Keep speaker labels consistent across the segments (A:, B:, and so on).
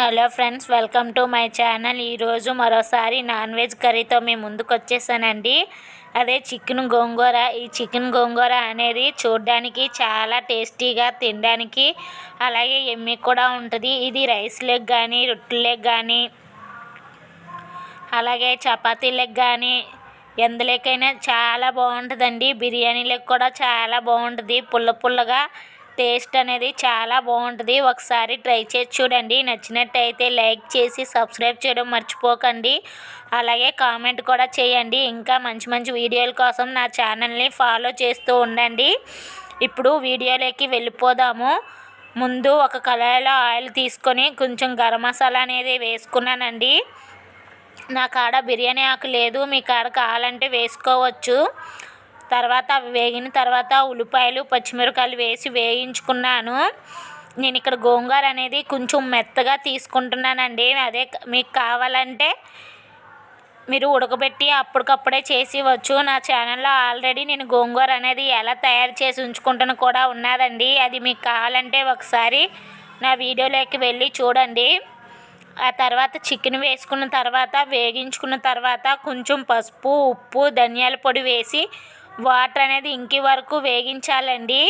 A: Hello friends welcome to my channel. ఈరోజు మరోసారి non veg కర్రీతో మేము ముందుకు వచ్చేసానండి. అదే చికెన్ గోంగూర. ఈ చికెన్ గోంగూర అనేది చూడడానికి చాలా టేస్టీగా తినడానికి అలాగే ఎమ్మి కూడా ఉంటుంది. ఇది రైస్లోకి కానీ రొట్టెలకి కానీ అలాగే చపాతీలకు కానీ ఎందులోకైనా చాలా బాగుంటుందండి. బిర్యానీలకు కూడా చాలా బాగుంటుంది. పుల్ల పుల్లగా టేస్ట్ అనేది చాలా బాగుంటుంది. ఒకసారి ట్రై చేసి చూడండి. నచ్చినట్టయితే లైక్ చేసి సబ్స్క్రైబ్ చేయడం మర్చిపోకండి. అలాగే కామెంట్ కూడా చేయండి. ఇంకా మంచి మంచి వీడియోల కోసం నా ఛానల్ని ఫాలో చేస్తూ ఉండండి. ఇప్పుడు వీడియోలోకి వెళ్ళిపోదాము. ముందు ఒక కళాయిలో ఆయిల్ తీసుకొని కొంచెం గరం మసాలా అనేది వేసుకున్నానండి. నా కాడ బిర్యానీ ఆకు లేదు. మీ కాడ కావాలంటే వేసుకోవచ్చు. తర్వాత అవి వేగిన తర్వాత ఉల్లిపాయలు పచ్చిమిరపకాయలు వేసి వేయించుకున్నాను. నేను ఇక్కడ గోంగూర అనేది కొంచెం మెత్తగా తీసుకుంటున్నానండి. అదే మీకు కావాలంటే మీరు ఉడకబెట్టి అప్పటికప్పుడే చేసి నా ఛానల్లో ఆల్రెడీ నేను గోంగూర అనేది ఎలా తయారు చేసి ఉంచుకుంటాను కూడా ఉన్నదండి. అది మీకు కావాలంటే ఒకసారి నా వీడియోలోకి వెళ్ళి చూడండి. ఆ తర్వాత చికెన్ వేసుకున్న తర్వాత వేగించుకున్న తర్వాత కొంచెం పసుపు ఉప్పు ధనియాల పొడి వేసి వాటర్ అనేది ఇంకి వరకు వేగించాలండి.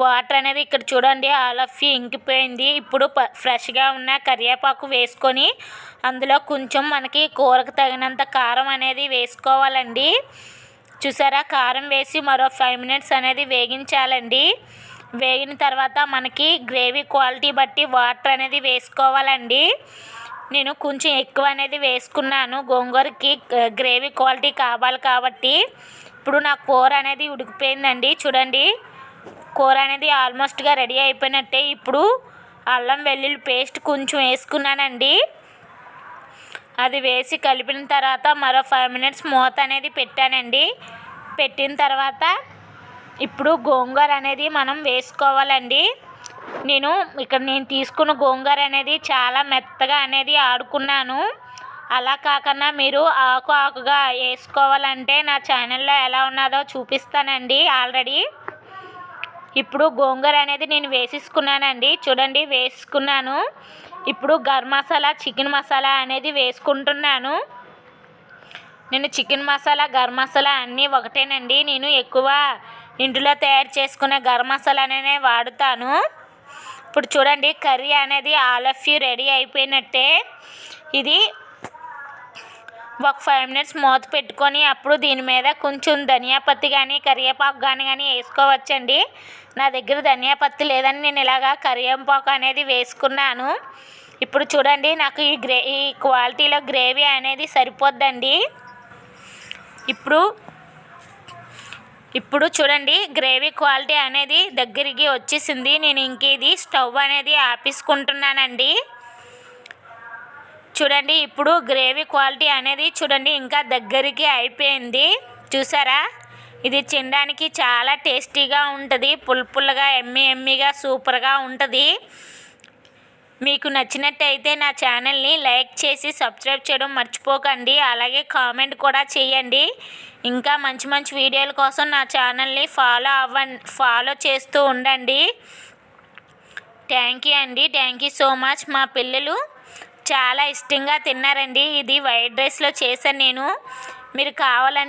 A: వాటర్ అనేది ఇక్కడ చూడండి ఆలఫ్య ఇంకిపోయింది ఇప్పుడు ఫ్రెష్గా ఉన్న కరివేపాకు వేసుకొని అందులో కొంచెం మనకి కూరకు తగినంత కారం అనేది వేసుకోవాలండి. చూసారా? కారం వేసి మరో ఫైవ్ మినిట్స్ అనేది వేగించాలండి. వేగిన తర్వాత మనకి గ్రేవీ క్వాలిటీ బట్టి వాటర్ అనేది వేసుకోవాలండి. నేను కొంచెం ఎక్కువ అనేది వేసుకున్నాను. గోంగూరకి గ్రేవీ క్వాలిటీ కావాలి కాబట్టి. ఇప్పుడు నా కూర అనేది ఉడికిపోయిందండి. చూడండి. కూర అనేది ఆల్మోస్ట్గా రెడీ అయిపోయినట్టే. ఇప్పుడు అల్లం వెల్లుల్లి పేస్ట్ కొంచెం వేసుకున్నానండి. అది వేసి కలిపిన తర్వాత మరో ఫైవ్ మినిట్స్ మూత అనేది పెట్టానండి. పెట్టిన తర్వాత ఇప్పుడు గోంగూర అనేది మనం వేసుకోవాలండి. నేను ఇక్కడ నేను తీసుకున్న గోంగూర అనేది చాలా మెత్తగా అనేది ఆడుకున్నాను. అలా కాకుండా మీరు ఆకు ఆకుగా వేసుకోవాలంటే నా ఛానల్లో ఎలా ఉన్నదో చూపిస్తానండి ఆల్రెడీ. ఇప్పుడు గోంగూర అనేది నేను వేసేసుకున్నానండి. చూడండి వేసుకున్నాను. ఇప్పుడు గరం మసాలా చికెన్ మసాలా అనేది వేసుకుంటున్నాను. నేను చికెన్ మసాలా గరం మసాలా అన్నీ ఒకటేనండి. నేను ఎక్కువ ఇంట్లో తయారు చేసుకునే గరం మసాలానే వాడుతాను. ఇప్పుడు చూడండి కర్రీ అనేది ఆల్ ఆఫ్ యూ రెడీ అయిపోయినట్టే. ఇది ఒక ఫైవ్ మినిట్స్ మూత పెట్టుకొని అప్పుడు దీని మీద కొంచెం ధనియా పత్తి కానీ కరివేపాకు కానీ కానీ వేసుకోవచ్చండి. నా దగ్గర ధనియా పత్తి లేదని నేను ఇలాగా కరివేపాకు అనేది వేసుకున్నాను. ఇప్పుడు చూడండి నాకు ఈ గ్రే ఈ క్వాలిటీలో గ్రేవీ అనేది సరిపోద్దండి. ఇప్పుడు ఇప్పుడు చూడండి గ్రేవీ క్వాలిటీ అనేది దగ్గరికి వచ్చేసింది. నేను ఇంక ఇది స్టవ్ అనేది ఆపేసుకుంటున్నానండి. చూడండి ఇప్పుడు గ్రేవీ క్వాలిటీ అనేది చూడండి ఇంకా దగ్గరికి అయిపోయింది. చూసారా? ఇది తినడానికి చాలా టేస్టీగా ఉంటుంది. పుల్పుల్గా ఎమ్మి ఎమ్మిగా సూపర్గా ఉంటుంది. మీకు నచ్చినట్టయితే నా ఛానల్ని లైక్ చేసి సబ్స్క్రైబ్ చేయడం మర్చిపోకండి. అలాగే కామెంట్ కూడా చేయండి. ఇంకా మంచి మంచి వీడియోల కోసం నా ఛానల్ని ఫాలో అవ్వ ఫాలో చేస్తూ ఉండండి. థ్యాంక్ యూ అండి. Thank you so much. మా పిల్లలు చాలా ఇష్టంగా తిన్నారండి. ఇది వైట్ రైస్లో చేశాను నేను. మీరు కావాలంటే